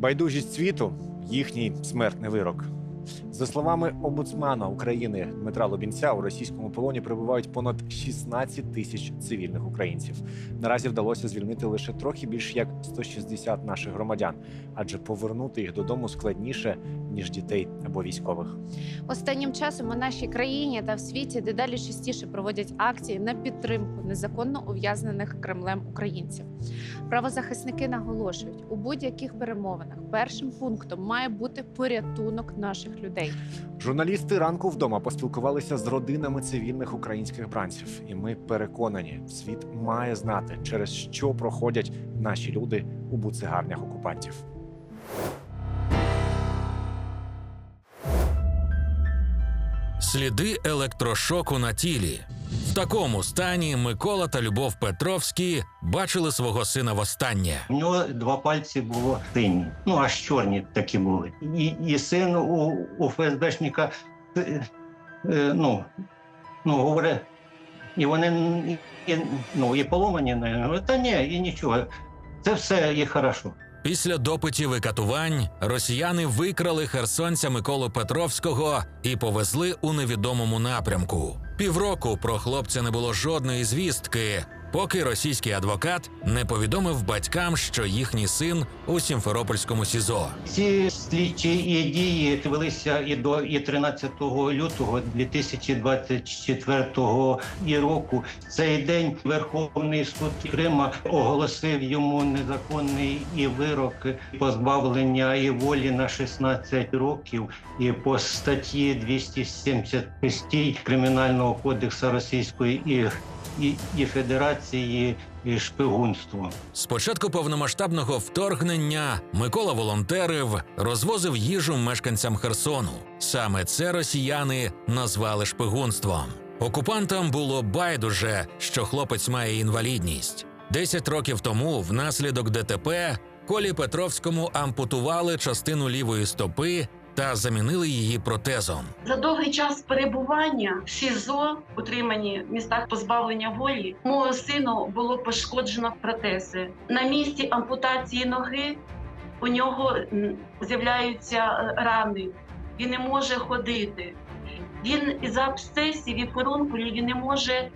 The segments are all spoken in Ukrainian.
Байдужість світу їхній смертний вирок. За словами омбудсмана України Дмитра Лобінця, у російському полоні перебувають понад 16 тисяч цивільних українців. Наразі вдалося звільнити лише трохи більш як 160 наших громадян, адже повернути їх додому складніше ніж дітей або військових. Останнім часом у нашій країні та в світі дедалі частіше проводять акції на підтримку незаконно ув'язнених Кремлем українців. Правозахисники наголошують, у будь-яких перемовинах першим пунктом має бути порятунок наших людей. Журналісти ранку вдома поспілкувалися з родинами цивільних українських бранців, і ми переконані, світ має знати, через що проходять наші люди у буцегарнях окупантів. Сліди електрошоку на тілі. В такому стані Микола та Любов Петровські бачили свого сина востаннє. У нього два пальці було сині, ну аж чорні такі були. І, і син у, у ФСБшника, е, е, ну, ну, говорить, і вони і, ну, і поломані, та ні, і нічого. Це все є хорошо. Після допитів і катувань росіяни викрали херсонця Миколу Петровського і повезли у невідомому напрямку. Півроку про хлопця не було жодної звістки, поки російський адвокат не повідомив батькам, що їхній син у Сімферопольському СІЗО. Ці слідчі дії велися і до і 13 лютого 2024 і року. Цей день Верховний суд Крима оголосив йому незаконний і вирок позбавлення і волі на 16 років. І по статті 276 кримінального кодексу Російської і, і, і Федерації і. З початку повномасштабного вторгнення Микола волонтерив, розвозив їжу мешканцям Херсону. Саме це росіяни назвали шпигунством. Окупантам було байдуже, що хлопець має інвалідність. Десять років тому, внаслідок ДТП, Колі Петровському ампутували частину лівої стопи та замінили її протезом. За довгий час перебування в СІЗО, утримані в містах позбавлення волі, мого сину було пошкоджено протези. На місці ампутації ноги у нього з'являються е, рани. Він не може ходити. Він із абсцесів і фурункулів він не може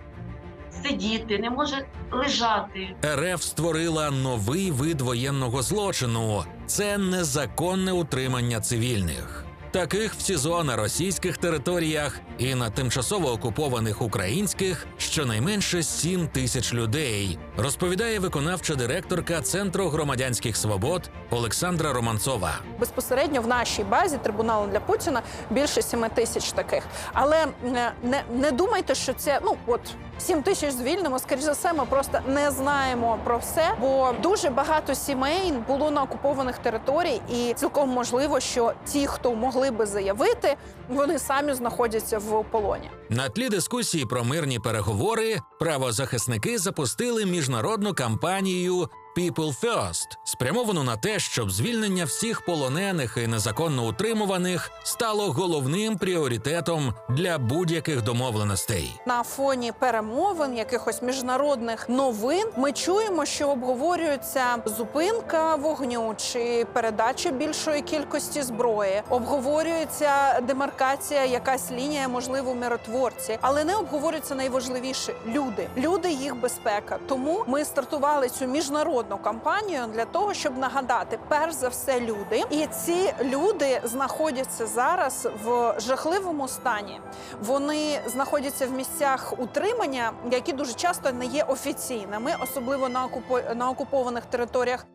сидіти, не може лежати. РФ створила новий вид воєнного злочину це незаконне утримання цивільних. Таких в СІЗО на російських територіях і на тимчасово окупованих українських щонайменше 7 тисяч людей, розповідає виконавча директорка Центру громадянських свобод Олександра Романцова. безпосередньо в нашій базі трибуналу для Путіна більше 7 тисяч таких. Але е, не, не думайте, що це ну от 7 тисяч звільнимо. Скоріше за все, ми просто не знаємо про все, бо дуже багато сімей було на окупованих територій, і цілком можливо, що ті, хто могли би заявити, вони самі знаходяться в полоні. На тлі дискусії про мирні переговори правозахисники запустили міжнародну кампанію People First, спрямовану на те, щоб звільнення всіх полонених і незаконно утримуваних стало головним пріоритетом для будь-яких домовленостей. На фоні перемовин, якихось міжнародних новин, ми чуємо, що обговорюється зупинка вогню чи передача більшої кількості зброї. Обговорюється демаркація, якась лінія, можливо, миротворці, але не обговорюється найважливіше люди, люди, їх безпека. Тому ми стартували цю міжнародну кампанію для того, щоб нагадати, перш за все, люди, і ці люди знаходяться зараз в жахливому стані. Вони знаходяться в місцях утримання, які дуже часто не є офіційними, особливо на окупо- на окупованих територіях.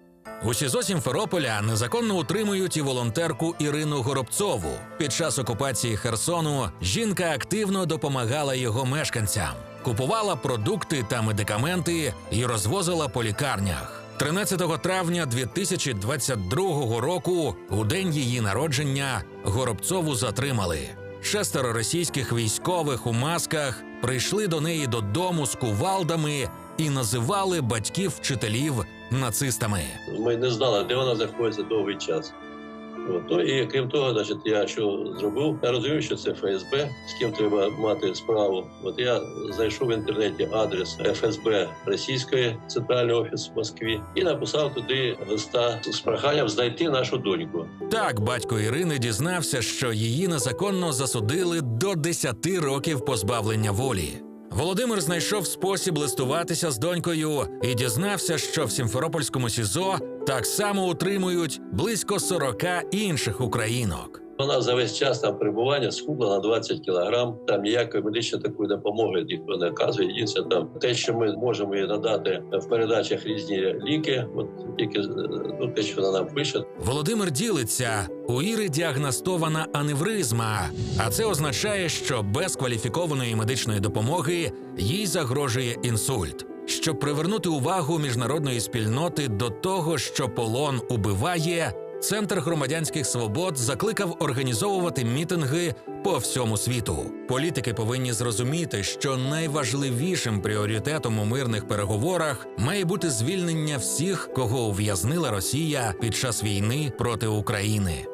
У СІЗО Сімферополя незаконно утримують і волонтерку Ірину Горобцову. Під час окупації Херсону жінка активно допомагала його мешканцям, купувала продукти та медикаменти і розвозила по лікарнях. 13 травня 2022 року, у день її народження, Горобцову затримали. Шестеро російських військових у масках прийшли до неї додому з кувалдами і називали батьків вчителів нацистами. Ми не знали, де вона знаходиться довгий час. Ну і крім того, значить, я що зробив, я розумів, що це ФСБ, з ким треба мати справу. От я знайшов в інтернеті адрес ФСБ Російської центральний офіс в Москві і написав туди листа з проханням знайти нашу доньку. Так, батько Ірини дізнався, що її незаконно засудили до 10 років позбавлення волі. Володимир знайшов спосіб листуватися з донькою і дізнався, що в Сімферопольському СІЗО так само утримують близько 40 інших українок. Вона за весь час там перебування схудла на 20 кілограм. Там ніякої медичної такої допомоги ніхто не оказує. Єдине там те, що ми можемо їй надати в передачах різні ліки. От тільки е, ну те, що вона нам пише. Володимир ділиться у Іри діагностована аневризма, а це означає, що без кваліфікованої медичної допомоги їй загрожує інсульт. Щоб привернути увагу міжнародної спільноти до того, що полон убиває, Центр громадянських свобод закликав організовувати мітинги по всьому світу. Політики повинні зрозуміти, що найважливішим пріоритетом у мирних переговорах має бути звільнення всіх, кого ув'язнила Росія під час війни проти України.